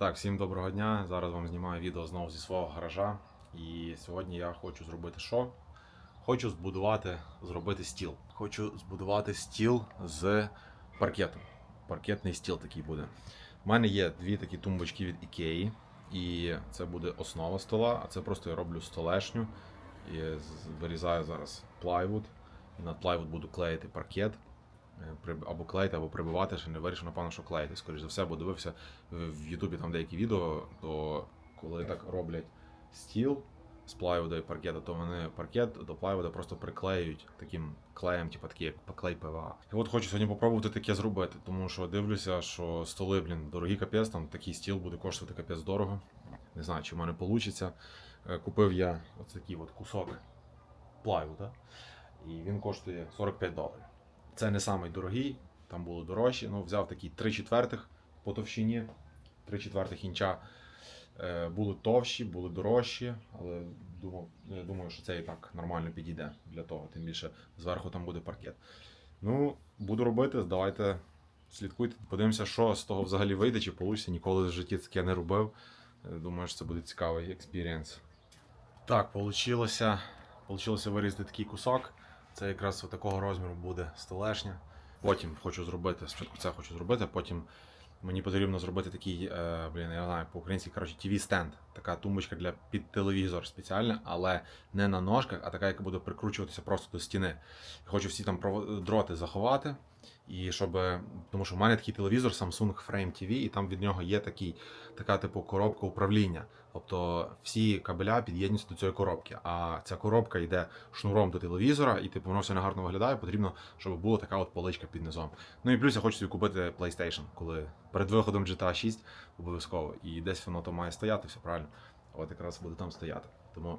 Так, всім доброго дня. Зараз вам знімаю відео знову зі свого гаража. І сьогодні я хочу зробити що? Хочу збудувати, зробити стіл. Хочу збудувати стіл з паркету. Паркетний стіл такий буде. У мене є дві такі тумбочки від Ікеї, і це буде основа стола, а це просто я роблю столешню і вирізаю зараз плайвуд. І над плайвуд буду клеїти паркет. Е, Або клеїти, або прибивати, ще не вирішив, напевно, що клеїти. Скоріше за все, бо дивився в Ютубі там деякі відео, то коли так роблять стіл з плайвуда і паркета, то вони паркет до плайвуда просто приклеюють таким клеєм, типу такий як клей ПВА. І от хочу сьогодні попробувати таке зробити, тому що дивлюся, що столи, блін, дорогі капець, там такий стіл буде коштувати капець дорого. Не знаю, чи в мене вийде. Купив я ось такий от кусок плайвуда, і він коштує 45 доларів. Це не самий дорогий, там було дорожче. Ну, взяв такий 3 четвертих по товщині, 3 четвертих інча. Е, були товщі, були дорожчі, але думав, думаю, що це і так нормально підійде для того. Тим більше зверху там буде паркет. Ну, буду робити, давайте слідкуйте. Подивимося, що з того взагалі вийде, чи вийде. Ніколи в житті таке не робив. Е, Думаю, що це буде цікавий експірієнс. Так, вийшло, вирізати такий кусок. Це якраз такого розміру буде столешня. Потім хочу зробити, спочатку це хочу зробити, потім мені потрібно зробити такий, е, блін, я не знаю, по-українськи, коротше, TV стенд. Така тумбочка для під телевізор спеціальна, але не на ножках, а така, яка буде прикручуватися просто до стіни. Хочу всі там дроти заховати. І щоб, тому що в мене такий телевізор Samsung Frame TV, і там від нього є такий, така типу коробка управління. Тобто всі кабеля під'єднуються до цієї коробки. А ця коробка йде шнуром до телевізора, і типу воно все не гарно виглядає. Потрібно, щоб була така от поличка під низом. Ну і плюс я хочу собі купити PlayStation, коли перед виходом GTA 6 обов'язково. І десь воно там має стояти, все правильно. От якраз буде там стояти. Тому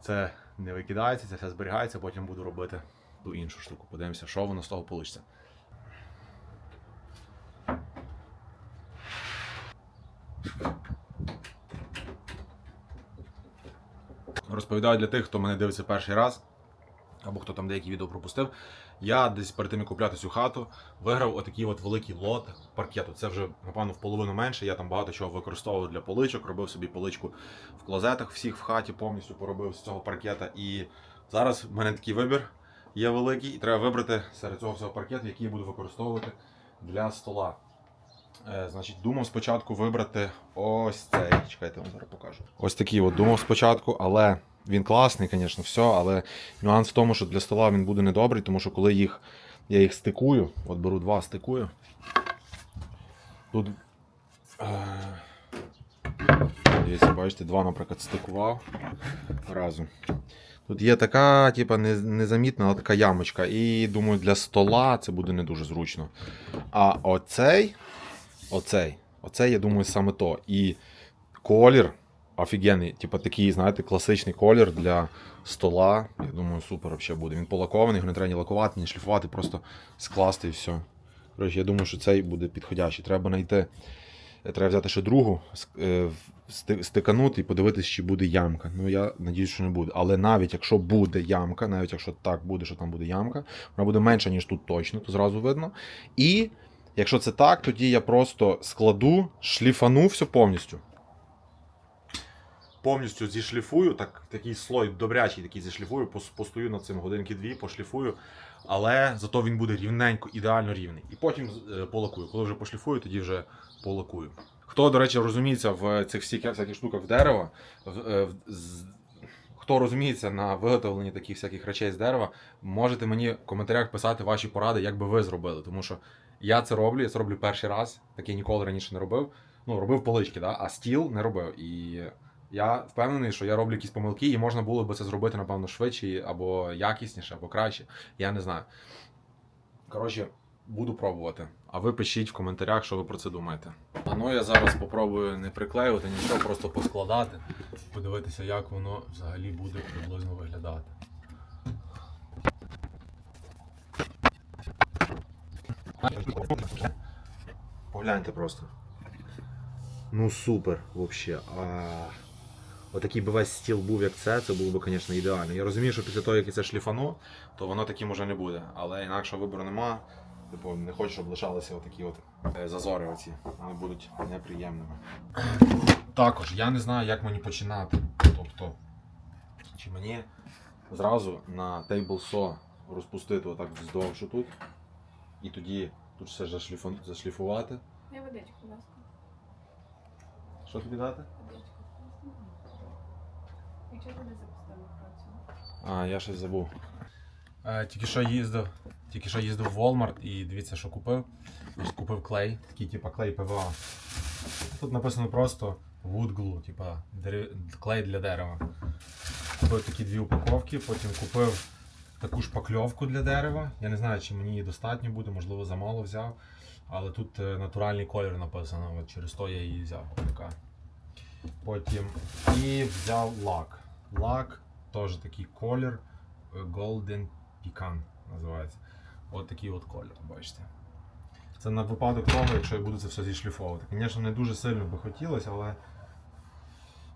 це не викидається, це все зберігається, потім буду робити ту іншу штуку. Подивимося, що воно з того вийде. Розповідаю для тих, хто мене дивиться перший раз, або хто там деякі відео пропустив. Я десь перед тим, як купляти цю хату, виграв отакий от великий лот паркету. Це вже, напевно, в половину менше. Я там багато чого використовував для поличок, робив собі поличку в клозетах всіх в хаті, повністю поробив з цього паркета. І зараз в мене такий вибір є великий, і треба вибрати серед цього всього паркету, який я буду використовувати для стола. Е, значить, думав спочатку вибрати ось цей. Чекайте, я вам зараз покажу. Ось такий от думав спочатку, але він класний, звісно, все. Але нюанс в тому, що для стола він буде недобрий, тому що коли їх, я їх стикую, от беру два, стикую. Тут. Е, дивіться, бачите, два, наприклад, стикував разом. Тут є така, типа, незамітна, але така ямочка. І думаю, для стола це буде не дуже зручно. А оцей, оцей, оцей, я думаю, саме то. І колір офігенний, типа такий, знаєте, класичний колір для стола. Я думаю, супер взагалі буде. Він полакований, його не треба ні лакувати, ні шліфувати, просто скласти і все. Коротше, я думаю, що цей буде підходящий. Треба знайти. Треба взяти ще другу, е, сти- стиканути і подивитись, чи буде ямка. Ну, я надіюсь, що не буде. Але навіть якщо буде ямка, навіть якщо так буде, що там буде ямка, вона буде менша, ніж тут точно, то зразу видно. І якщо це так, тоді я просто складу, шліфану все повністю. Повністю зішліфую, так, такий слой добрячий такий зішліфую, постою над цим годинки дві, пошліфую, але зато він буде рівненько, ідеально рівний. І потім е, полакую. Коли вже пошліфую, тоді вже полакую. Хто, до речі, розуміється в цих всіх всяких штуках дерева, е, хто розуміється на виготовленні таких всяких речей з дерева, можете мені в коментарях писати ваші поради, як би ви зробили. Тому що я це роблю, я це роблю перший раз, таке ніколи раніше не робив. Ну, робив полички, да? а стіл не робив. І я впевнений, що я роблю якісь помилки, і можна було би це зробити, напевно, швидше, або якісніше, або краще. Я не знаю. Коротше, буду пробувати. А ви пишіть в коментарях, що ви про це думаєте. Ну я зараз спробую не приклеювати нічого, просто поскладати, подивитися, як воно взагалі буде приблизно виглядати. Погляньте просто. Ну супер, взагалі. А... Отакий би весь стіл був, як це, це було б, звісно, ідеально. Я розумію, що після того, як я це шліфану, то воно таким уже не буде. Але інакшого вибору нема. Типу, не хочу, щоб лишалися отакі от е, зазори оці. Вони будуть неприємними. Також я не знаю, як мені починати. Тобто, чи мені зразу на saw розпустити отак вздовж тут. І тоді тут все зашліфу- зашліфувати. Я водичку, будь ласка. Що тобі дати? Водичку. Якщо туди запустимо працю. А, я щось забув. Е, тільки що їздив. Тільки що їздив в Walmart і дивіться, що купив. Купив клей, такий типа клей ПВА. Тут написано просто wood glue, типа дерев- клей для дерева. Купив такі дві упаковки, потім купив таку шпакльовку для дерева. Я не знаю, чи мені її достатньо буде, можливо, замало взяв. Але тут е, натуральний колір написано, от через то я її взяв. Така. Потім і взяв лак. Лак теж такий колір е, Golden Pecan називається. От такий от колір, бачите. Це на випадок того, якщо я буду це все зішліфовувати. Звісно, не дуже сильно би хотілося, але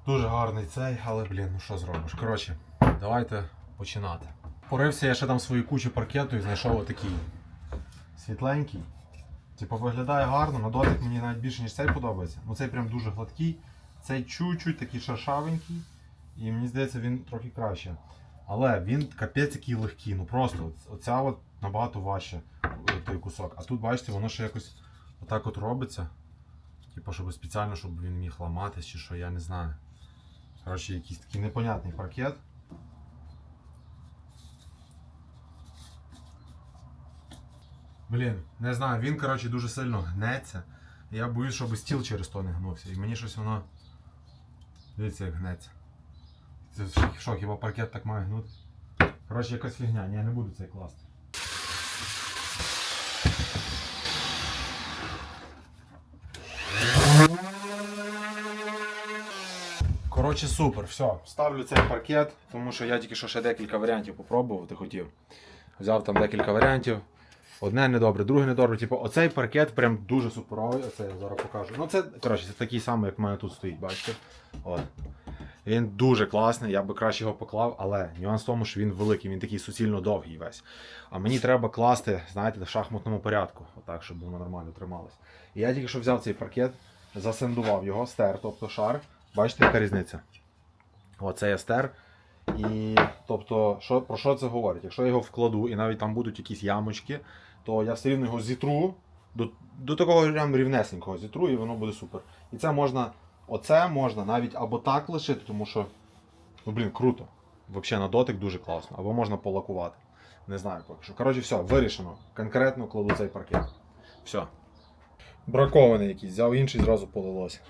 дуже гарний цей, але блін, ну що зробиш. Коротше, давайте починати. Порився я ще там свою кучу паркету і знайшов отакий світленький. Типу виглядає гарно, на дотик мені навіть більше, ніж цей подобається. Ну цей прям дуже гладкий, цей чуть-чуть такий шершавенький. І мені здається, він трохи краще. Але він капець який легкий. Ну просто оця от набагато важче той кусок. А тут, бачите, воно ще якось отак от робиться. Типу, щоб спеціально, щоб він міг ламатись чи що, я не знаю. Коротше, якийсь такий непонятний паркет. Блін, не знаю, він, коротше, дуже сильно гнеться. Я боюсь, щоб стіл через то не гнувся. І мені щось воно. Дивіться, як гнеться. Це що, хіба паркет так має гнути? Коротше, якась фігня, ні, я не буду цей класти. Коротше, супер, все. Ставлю цей паркет, тому що я тільки що ще декілька варіантів попробувати хотів. Взяв там декілька варіантів. Одне недобре, друге недобре. Типу, оцей паркет прям дуже суперовий. Оце я зараз покажу. Ну це коротше, це такий самий, як в мене тут стоїть, бачите? От. Він дуже класний, я би краще його поклав, але нюанс в тому, що він великий, він такий суцільно довгий весь. А мені треба класти, знаєте, в шахматному порядку, отак, щоб воно нормально трималось. І я тільки що взяв цей паркет, засендував його, стер, тобто шар. Бачите, яка різниця? Оце я стер. І тобто, що, про що це говорить? Якщо я його вкладу і навіть там будуть якісь ямочки, то я все рівно його зітру до, до такого рівнесенького зітру, і воно буде супер. І це можна, оце можна навіть або так лишити, тому що, ну блін, круто. Взагалі на дотик дуже класно. Або можна полакувати. Не знаю поки що. Коротше, все, вирішено. Конкретно кладу цей паркет. Все. Бракований якийсь, взяв інший, зразу полилося.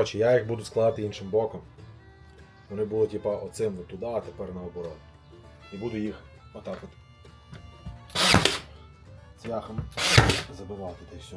Коротше, я їх буду складати іншим боком. Вони були типа оцим от туди, а тепер наоборот. І буду їх отак от цвяхом забивати та й все.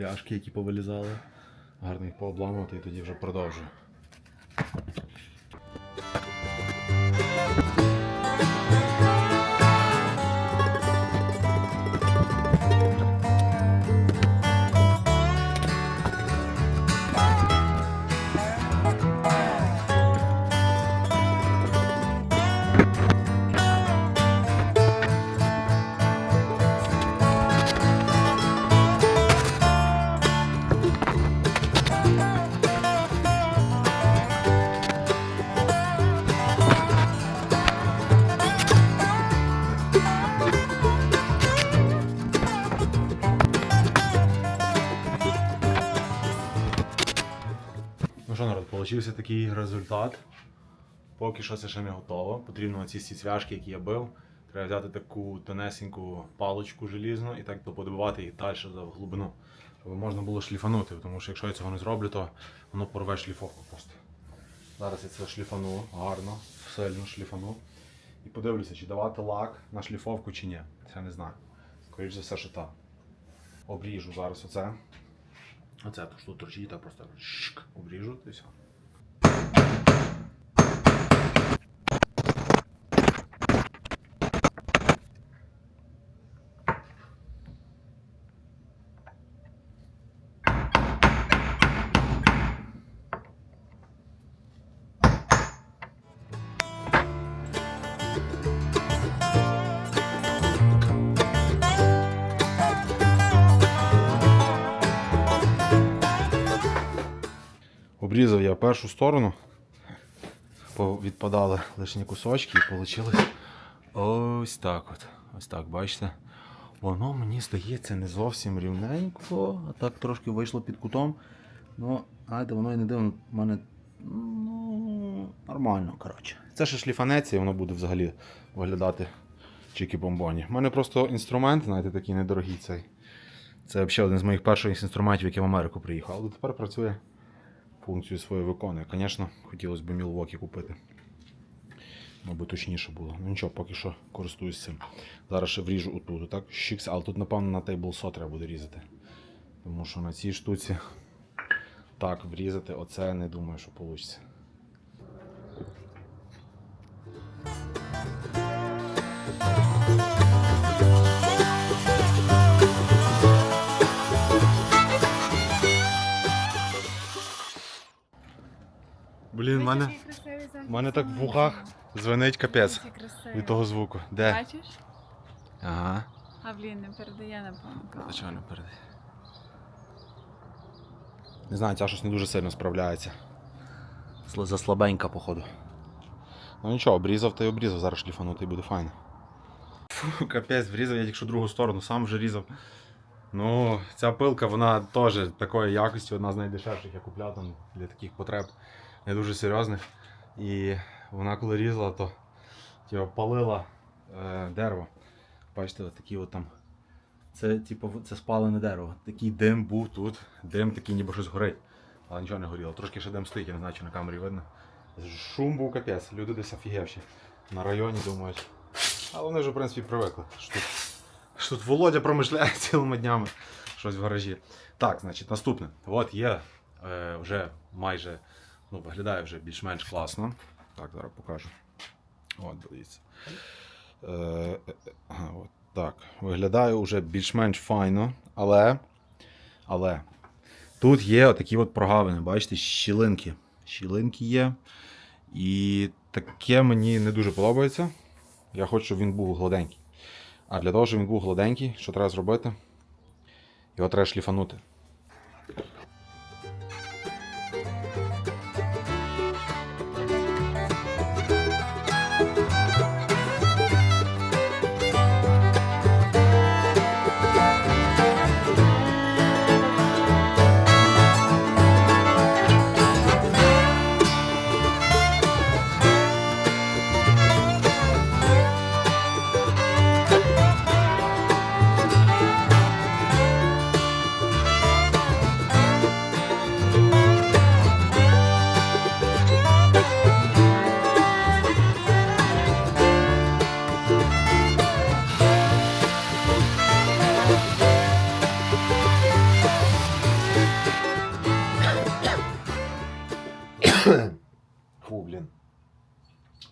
Цвяшки, які повилізали. Гарно їх пообламувати і тоді вже продовжую. Получився такий результат. Поки що це ще не готово. Потрібно ці всі цвяшки, які я бив. Треба взяти таку тонесеньку паличку желізну і так подобивати їх далі за глибину. Щоб можна було шліфанути, тому що якщо я цього не зроблю, то воно порве шліфовку просто. Зараз я це шліфану гарно, сильно шліфану. І подивлюся, чи давати лак на шліфовку чи ні. Це не знаю. Скоріше за все, що так. Обріжу зараз оце. Оце тут торчить, так просто шк, обріжуть і все. Обрізав я першу сторону, відпадали лишні кусочки і вийшло ось так от. Ось так, бачите? Воно мені здається не зовсім рівненько, а так трошки вийшло під кутом. Ну, знаєте, воно і не дивно, в мене ну, нормально, коротше. Це ще шліфанець, і воно буде взагалі виглядати чики-бомбоні. У мене просто інструмент, знаєте, такий недорогий цей. Це взагалі один з моїх перших інструментів, який в Америку приїхав. Але тепер працює функцію свою виконує. Звісно, хотілося б Мілвокі купити. Мабуть, точніше було. Ну нічого, поки що користуюсь цим. Зараз ще вріжу отут, так? Шікс, але тут, напевно, на тейбл со треба буде різати. Тому що на цій штуці так врізати, оце не думаю, що вийде. Блін, в мене, в мене так в вухах звенить капець від того звуку. Де? Бачиш? Ага. А блін, не передає, напевно. Та чого не передає? Не знаю, ця щось не дуже сильно справляється. Сла- Заслабенька, походу. Ну нічого, обрізав та й обрізав, зараз шліфанути і буде файно. Фу, капець, врізав я тільки другу сторону, сам вже різав. Ну, ця пилка, вона теж такої якості, одна з найдешевших я купляв там для таких потреб, не дуже серйозних. І вона коли різала, то типу, палила е, дерево. Бачите, такі от там. Це, типу, це спалене дерево. Такий дим був тут. Дим такий ніби щось горить. Але нічого не горіло. Трошки ще дим стоїть, я не знаю, чи на камері видно. Шум був капець, люди десь офігевші. На районі думають. Але вони вже, в принципі, привикли. Що тут, що тут Володя промишляє цілими днями щось в гаражі. Так, значить, наступне. От є е, вже майже, ну, виглядає вже більш-менш класно. Так, зараз покажу. От, дивіться. Е, е, е, от так. Виглядає вже більш-менш файно, але. Але. Тут є отакі от прогавини, бачите, щілинки. Щілинки є. І таке мені не дуже подобається. Я хочу, щоб він був гладенький. А для того, щоб він був гладенький, що треба зробити? Його треба шліфанути.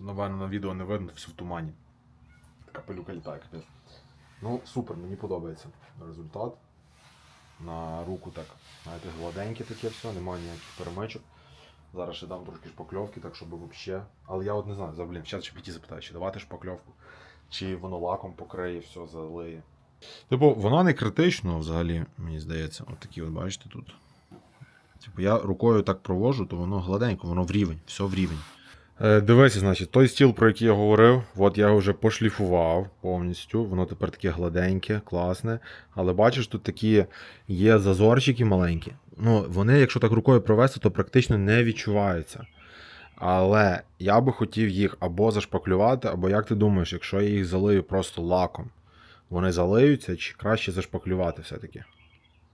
Напевно, на відео не видно, все в тумані. Така пилюка літає. Ну, супер, мені подобається результат. На руку так, знаєте, гладеньке таке все, немає ніяких перемичок. Зараз ще дам трошки шпакльовки, так щоб взагалі. Але я от не знаю, за блін, зараз ще піті запитаю, чи давати шпакльовку, чи воно лаком покриє, все залиє. Типу, воно не критично взагалі, мені здається. От такі, от бачите тут. Типу, я рукою так провожу, то воно гладенько, воно в рівень, все в рівень. Е, Дивися, значить, той стіл, про який я говорив, от я його вже пошліфував повністю. Воно тепер таке гладеньке, класне. Але бачиш, тут такі є зазорчики маленькі. Ну, вони, якщо так рукою провести, то практично не відчуваються. Але я би хотів їх або зашпаклювати, або як ти думаєш, якщо я їх залию просто лаком, вони залиються чи краще зашпаклювати все-таки?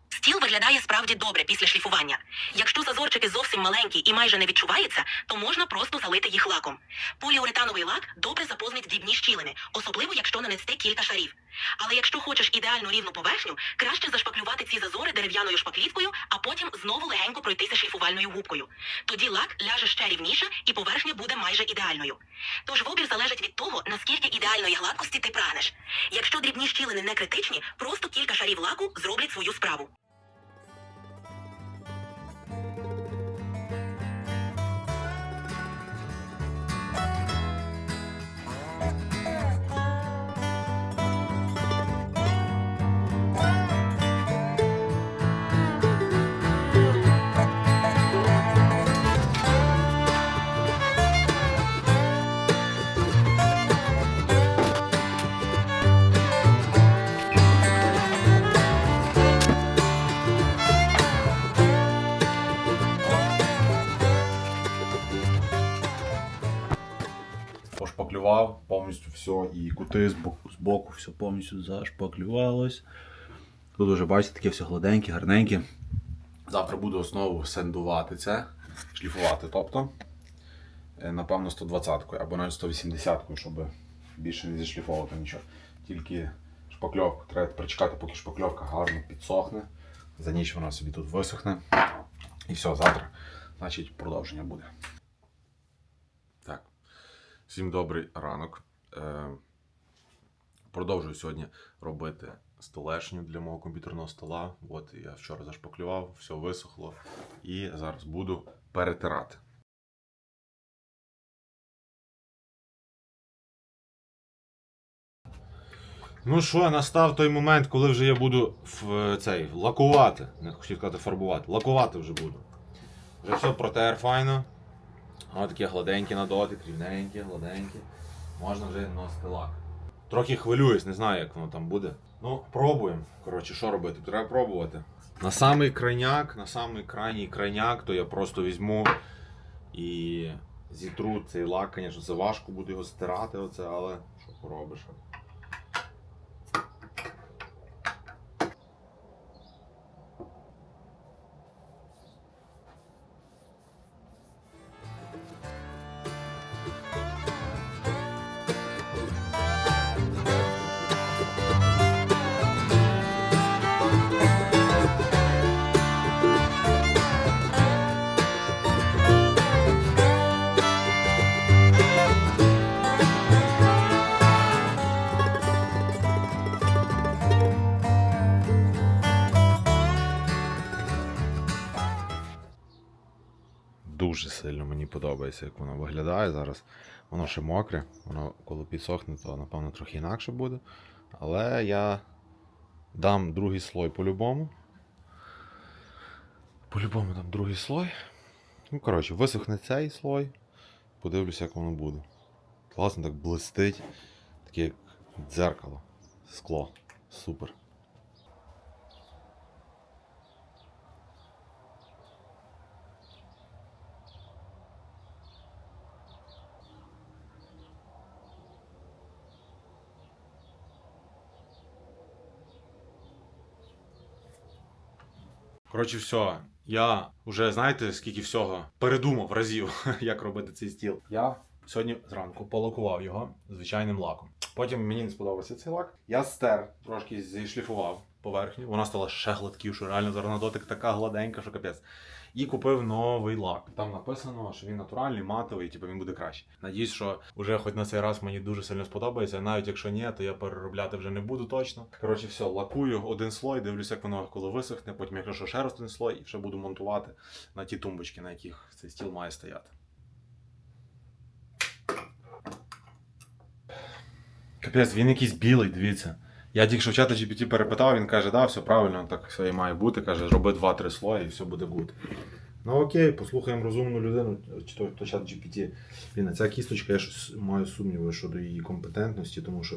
Стіл виглядає справді добре після шліфування. Якщо зазорчики зовсім маленькі і майже не відчуваються, то можна просто залити їх лаком. Поліуретановий лак добре заповнить дрібні щілини, особливо якщо нанести кілька шарів. Але якщо хочеш ідеально рівну поверхню, краще зашпаклювати ці зазори дерев'яною шпаклівкою, а потім знову легенько пройтися шліфувальною губкою. Тоді лак ляже ще рівніше і поверхня буде майже ідеальною. Тож вибір залежить від того, наскільки ідеальної гладкості ти прагнеш. Якщо дрібні щілини не критичні, просто кілька шарів лаку зроблять свою справу. Пошпаклював повністю все, і кути з боку, з боку все повністю зашпаклювалось. Тут уже бачите, таке все гладеньке, гарненьке. Завтра буду основу сендувати це, шліфувати, тобто, е, напевно, 120-кою або навіть 180-кою, щоб більше не зішліфовувати нічого. Тільки шпакльовку треба причекати, поки шпакльовка гарно підсохне. За ніч вона собі тут висохне. І все, завтра, значить, продовження буде. Всім добрий ранок. Е, Продовжую сьогодні робити столешню для мого комп'ютерного стола. От я вчора зашпаклював, все висохло. І зараз буду перетирати. Ну що, настав той момент, коли вже я буду в, цей, лакувати. Не хотів сказати фарбувати. Лакувати вже буду. Вже все протер файно. Воно таке гладеньке на дотик, рівненьке, гладеньке. Можна вже носити лак. Трохи хвилююсь, не знаю, як воно там буде. Ну, пробуємо. Коротше, що робити? Треба пробувати. На самий крайняк, на самий крайній крайняк, то я просто візьму і зітру цей лак, звісно, це важко буде його стирати, оце, але що поробиш. Мені подобається, як воно виглядає зараз. Воно ще мокре, воно коли підсохне, то напевно трохи інакше буде. Але я дам другий слой по-любому. По-любому дам другий слой. Ну, коротше, висохне цей слой. Подивлюся, як воно буде. Класно так блистить. Таке як дзеркало. Скло. Супер. Коротше, все. Я вже знаєте, скільки всього передумав разів, як робити цей стіл. Я сьогодні зранку полакував його звичайним лаком. Потім мені не сподобався цей лак. Я стер, трошки зішліфував поверхню. Вона стала ще гладкішою. реально зараз на дотик така гладенька, що капець. І купив новий лак. Там написано, що він натуральний, матовий, типу він буде краще. Надіюсь, що вже хоч на цей раз мені дуже сильно сподобається. Навіть якщо ні, то я переробляти вже не буду точно. Коротше, все, лакую один слой, дивлюся, як воно коли висохне. Потім, якщо що, ще раз один слой, і вже буду монтувати на ті тумбочки, на яких цей стіл має стояти. Капець, він якийсь білий, дивіться. Я тільки що в чата GPT перепитав, він каже, да, все правильно, так все і має бути. Каже, роби 2-3 слої і все буде гуд. Ну окей, послухаємо розумну людину, чи то, то чат GPT. Блін, ця кісточка, я щось маю сумніви щодо її компетентності, тому що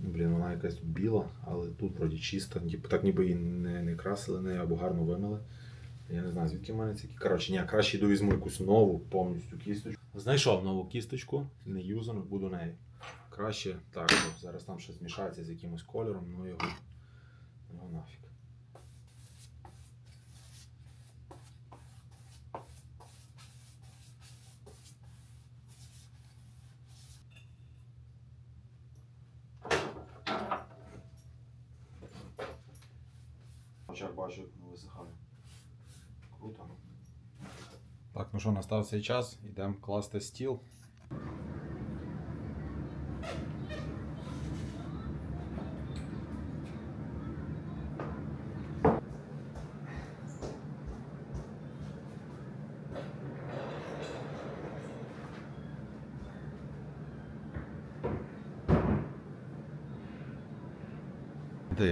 блін, вона якась тут біла, але тут вроді чиста, типу, так ніби її не, не красили, не або гарно вимили. Я не знаю, звідки в мене ці. Коротше, ні, краще йду візьму якусь нову повністю кісточку. Знайшов нову кісточку, не юзану, буду нею. Краще так, зараз там щось змішається з якимось кольором, ну його, його нафіг. Очах бачу, як воно висихає. Круто. Так, ну що, настав цей час, йдемо класти стіл.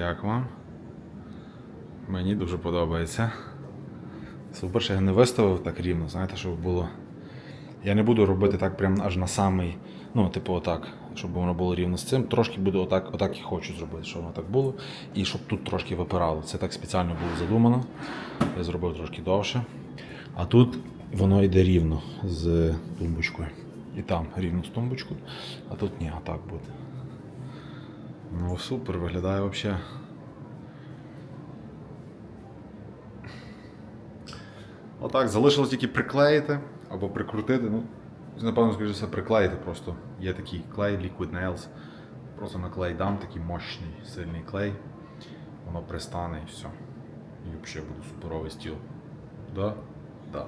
Як вам? Мені дуже подобається. Супер, що я не виставив так рівно, знаєте, щоб було. Я не буду робити так прям аж на самий, ну, типу, отак, щоб воно було рівно з цим. Трошки буду отак, отак і хочу зробити, щоб воно так було. І щоб тут трошки випирало. Це так спеціально було задумано. Я зробив трошки довше. А тут воно йде рівно з тумбочкою. І там рівно з тумбочкою, а тут ні, а так буде. Ну супер, виглядає взагалі. Отак, залишилось тільки приклеїти або прикрутити. Ну, напевно, скоріше все, приклеїти просто. Є такий клей Liquid Nails. Просто на клей дам такий мощний, сильний клей. Воно пристане і все. І взагалі буде суперовий стіл. Да? Да.